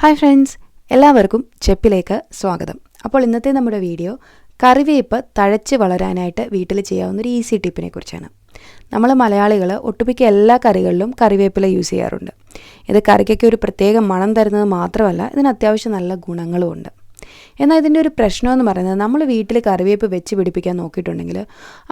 Hi friends എല്ലാവർക്കും ചെപ്പിലേക്ക് സ്വാഗതം. അപ്പോൾ ഇന്നത്തെ നമ്മുടെ വീഡിയോ കറിവേപ്പ് തഴച്ച് വളരാനായിട്ട് വീട്ടിൽ ചെയ്യാവുന്ന ഒരു ഈസി ടിപ്പിനെ കുറിച്ചാണ്. നമ്മൾ മലയാളികൾ ഒട്ടുമിക്ക എല്ലാ കറികളിലും കറിവേപ്പില യൂസ് ചെയ്യാറുണ്ട്. ഇത് കറിക്കൊക്കെ ഒരു പ്രത്യേക മണം തരുന്നത് മാത്രമല്ല ഇതിന് അത്യാവശ്യം നല്ല ഗുണങ്ങളും ഉണ്ട്. എന്നാൽ ഇതിന്റെ ഒരു പ്രശ്നമെന്ന് പറയുന്നത് നമ്മൾ വീട്ടിൽ കറിവേപ്പ് വെച്ച് പിടിപ്പിക്കാൻ നോക്കിയിട്ടുണ്ടെങ്കിൽ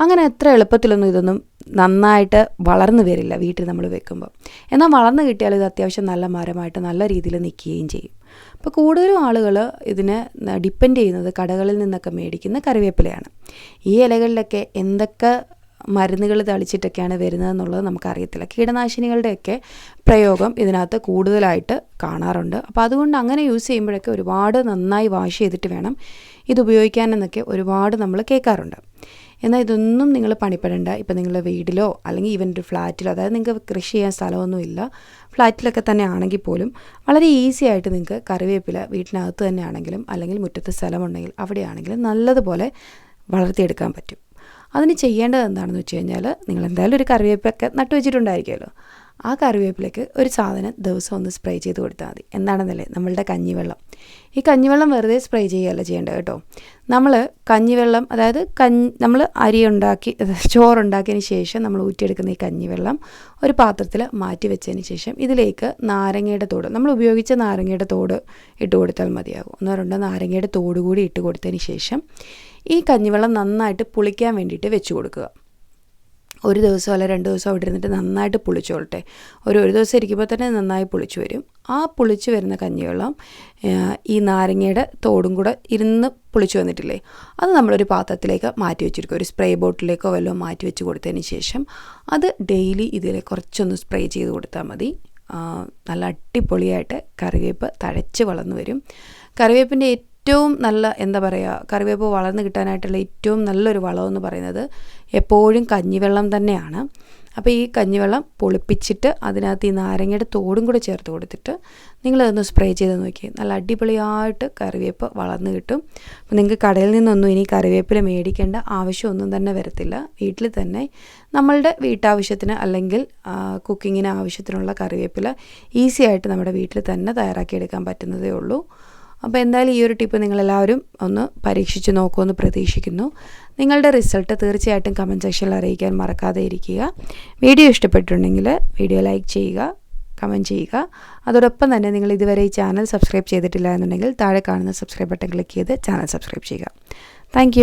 അങ്ങനെ എത്ര എളുപ്പത്തിലൊന്നും ഇതൊന്നും നന്നായിട്ട് വളർന്നു വരില്ല വീട്ടിൽ നമ്മൾ വെക്കുമ്പോൾ. എന്നാൽ വളർന്നു കിട്ടിയാൽ ഇത് അത്യാവശ്യം നല്ല മരമായിട്ട് നല്ല രീതിയിൽ നിൽക്കുകയും ചെയ്യും. അപ്പോൾ കൂടുതലും ആളുകൾ ഇതിനെ ഡിപ്പെൻഡ് ചെയ്യുന്നത് കടകളിൽ നിന്നൊക്കെ മേടിക്കുന്ന കറിവേപ്പിലയാണ്. ഈ ഇലകളിലൊക്കെ എന്തൊക്കെ മരുന്നുകൾ തളിച്ചിട്ടൊക്കെയാണ് വരുന്നതെന്നുള്ളത് നമുക്കറിയത്തില്ല. കീടനാശിനികളുടെയൊക്കെ പ്രയോഗം ഇതിനകത്ത് കൂടുതലായിട്ട് കാണാറുണ്ട്. അപ്പോൾ അതുകൊണ്ട് അങ്ങനെ യൂസ് ചെയ്യുമ്പോഴൊക്കെ ഒരുപാട് നന്നായി വാഷ് ചെയ്തിട്ട് വേണം ഇത് ഉപയോഗിക്കാനെന്നൊക്കെ ഒരുപാട് നമ്മൾ കേൾക്കാറുണ്ട്. എന്നാൽ ഇതൊന്നും നിങ്ങൾ പണിപ്പെടേണ്ട. ഇപ്പം നിങ്ങളുടെ വീട്ടിലോ അല്ലെങ്കിൽ ഈവൻ ഒരു ഫ്ലാറ്റിലോ അതായത് നിങ്ങൾക്ക് കൃഷി ചെയ്യാൻ സ്ഥലമൊന്നുമില്ല ഫ്ലാറ്റിലൊക്കെ തന്നെ ആണെങ്കിൽ പോലും വളരെ ഈസി ആയിട്ട് നിങ്ങൾക്ക് കറിവേപ്പില വീട്ടിനകത്ത് തന്നെ ആണെങ്കിലും അല്ലെങ്കിൽ മുറ്റത്ത് സ്ഥലമുണ്ടെങ്കിൽ അവിടെയാണെങ്കിലും നല്ലതുപോലെ വളർത്തിയെടുക്കാൻ പറ്റും. അതിന് ചെയ്യേണ്ടത് എന്താണെന്ന് വെച്ച് കഴിഞ്ഞാൽ നിങ്ങൾ എന്തായാലും ഒരു കറിവേപ്പൊക്കെ നട്ടു വെച്ചിട്ടുണ്ടായിരിക്കുമല്ലോ. ആ കറിവേപ്പിലേക്ക് ഒരു സാധനം ദിവസം ഒന്ന് സ്പ്രേ ചെയ്ത് കൊടുത്താൽ മതി. എന്താണെന്നല്ലേ? നമ്മളുടെ കഞ്ഞിവെള്ളം. ഈ കഞ്ഞിവെള്ളം വെറുതെ സ്പ്രേ ചെയ്യുകയല്ല ചെയ്യേണ്ടത് കേട്ടോ. നമ്മൾ കഞ്ഞിവെള്ളം അതായത് കഞ്ഞി നമ്മൾ അരി ഉണ്ടാക്കി ചോറുണ്ടാക്കിയതിന് ശേഷം നമ്മൾ ഊറ്റിയെടുക്കുന്ന ഈ കഞ്ഞിവെള്ളം ഒരു പാത്രത്തിൽ മാറ്റി വെച്ചതിന് ശേഷം ഇതിലേക്ക് നാരങ്ങയുടെ തോട് നമ്മൾ ഉപയോഗിച്ച നാരങ്ങയുടെ തോട് ഇട്ട് കൊടുത്താൽ മതിയാകും ഒന്നോ രണ്ടോ നാരങ്ങയുടെ തോട് കൂടി ഇട്ട് കൊടുത്തതിന് ശേഷം ഈ കഞ്ഞിവെള്ളം നന്നായിട്ട് പുളിക്കാൻ വേണ്ടിയിട്ട് വെച്ച് കൊടുക്കുക. ഒരു ദിവസം അല്ല രണ്ട് ദിവസം അവിടെ ഇരുന്നിട്ട് നന്നായിട്ട് പുളിച്ചോളട്ടെ. ഒരു ഒരു ദിവസം ഇരിക്കുമ്പോൾ തന്നെ നന്നായി പുളിച്ചു വരും. ആ പുളിച്ചു വരുന്ന കഞ്ഞിവെള്ളം ഈ നാരങ്ങയുടെ തോടും കൂടെ ഇരുന്ന് പുളിച്ചു വന്നിട്ടില്ലേ അത് നമ്മളൊരു പാത്രത്തിലേക്ക് മാറ്റി വെച്ചിരിക്കും. ഒരു സ്പ്രേ ബോട്ടിലേക്കോ വല്ലതും മാറ്റി വെച്ച് കൊടുത്തതിന് ശേഷം അത് ഡെയിലി ഇതിൽ കുറച്ചൊന്ന് സ്പ്രേ ചെയ്ത് കൊടുത്താൽ മതി. നല്ല അടിപൊളിയായിട്ട് കറിവേപ്പ് തഴച്ച് വളർന്നു വരും. കറിവേപ്പിന്റെ ഏറ്റവും നല്ല എന്താ പറയുക കറിവേപ്പ് വളർന്നു കിട്ടാനായിട്ടുള്ള ഏറ്റവും നല്ലൊരു വളമെന്ന് പറയുന്നത് എപ്പോഴും കഞ്ഞിവെള്ളം തന്നെയാണ്. അപ്പോൾ ഈ കഞ്ഞിവെള്ളം പൊളിപ്പിച്ചിട്ട് അതിനകത്ത് ഈ നാരങ്ങയുടെ തോടും കൂടെ ചേർത്ത് കൊടുത്തിട്ട് നിങ്ങളതൊന്ന് സ്പ്രേ ചെയ്ത് നോക്കി. നല്ല അടിപൊളിയായിട്ട് കറിവേപ്പ് വളർന്നു കിട്ടും. അപ്പോൾ നിങ്ങൾക്ക് കടയിൽ നിന്നൊന്നും ഇനി കറിവേപ്പില മേടിക്കേണ്ട ആവശ്യമൊന്നും തന്നെ വരത്തില്ല. വീട്ടിൽ തന്നെ നമ്മളുടെ വീട്ടാവശ്യത്തിന് അല്ലെങ്കിൽ കുക്കിങ്ങിന് ആവശ്യത്തിനുള്ള കറിവേപ്പില ഈസി ആയിട്ട് നമ്മുടെ വീട്ടിൽ തന്നെ തയ്യാറാക്കിയെടുക്കാൻ പറ്റുന്നതേ ഉള്ളൂ. അപ്പോൾ എന്തായാലും ഈ ഒരു ടിപ്പ് നിങ്ങളെല്ലാവരും ഒന്ന് പരീക്ഷിച്ച് നോക്കുമെന്ന് പ്രതീക്ഷിക്കുന്നു. നിങ്ങളുടെ റിസൾട്ട് തീർച്ചയായിട്ടും കമന്റ് സെക്ഷനിൽ അറിയിക്കാൻ മറക്കാതെ ഇരിക്കുക. വീഡിയോ ഇഷ്ടപ്പെട്ടിട്ടുണ്ടെങ്കിൽ വീഡിയോ ലൈക്ക് ചെയ്യുക കമന്റ് ചെയ്യുക. അതോടൊപ്പം തന്നെ നിങ്ങൾ ഇതുവരെ ഈ ചാനൽ സബ്സ്ക്രൈബ് ചെയ്തിട്ടില്ല എന്നുണ്ടെങ്കിൽ താഴെ കാണുന്ന സബ്സ്ക്രൈബ് ബട്ടൺ ക്ലിക്ക് ചെയ്ത് ചാനൽ സബ്സ്ക്രൈബ് ചെയ്യുക. താങ്ക്